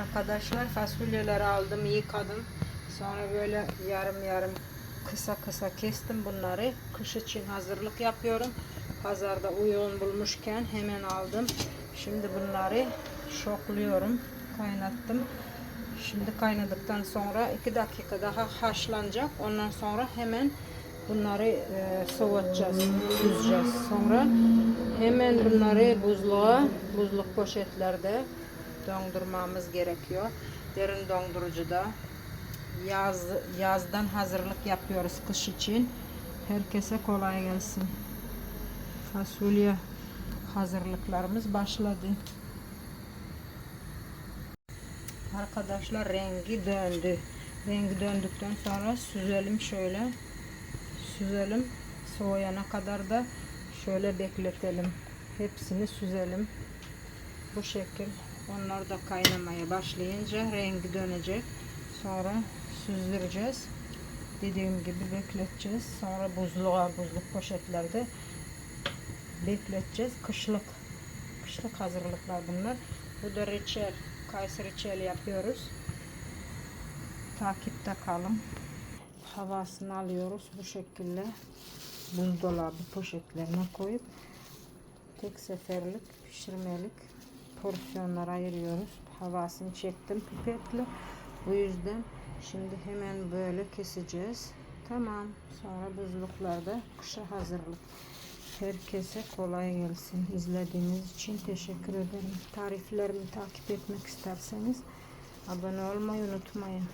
Arkadaşlar fasulyeleri aldım, yıkadım. Sonra böyle yarım yarım kısa kısa kestim bunları. Kış için hazırlık yapıyorum. Pazarda uygun bulmuşken hemen aldım. Şimdi bunları şokluyorum. Kaynattım. Şimdi kaynadıktan sonra 2 dakika daha haşlanacak. Ondan sonra hemen bunları e, soğutacağız, süzeceğiz. Sonra hemen bunları buzluğa, buzluk poşetlerde dondurmamız gerekiyor. Derin dondurucuda yaz yazdan hazırlık yapıyoruz kış için. Herkese kolay gelsin. Fasulye hazırlıklarımız başladı. Arkadaşlar rengi döndü. Rengi döndükten sonra süzelim şöyle. Süzelim. Soğuyana kadar da şöyle bekletelim. Hepsini süzelim. Bu şekil. Onlar da kaynamaya başlayınca rengi dönecek. Sonra süzdüreceğiz. Dediğim gibi bekleteceğiz. Sonra buzluğa, buzluk poşetlerde bekleteceğiz. Kışlık kışlık hazırlıklar bunlar. Bu da reçel. Kayısı reçel yapıyoruz. Takipte kalın. Havasını alıyoruz bu şekilde. Buzdolabı poşetlerine koyup tek seferlik pişirmelik porsiyonlara ayırıyoruz. Havasını çektim pipetle. Bu yüzden şimdi hemen böyle keseceğiz. Tamam. Sonra buzluklarda kışa hazırlık. Herkese kolay gelsin. İzlediğiniz için teşekkür ederim. Tariflerimi takip etmek isterseniz abone olmayı unutmayın.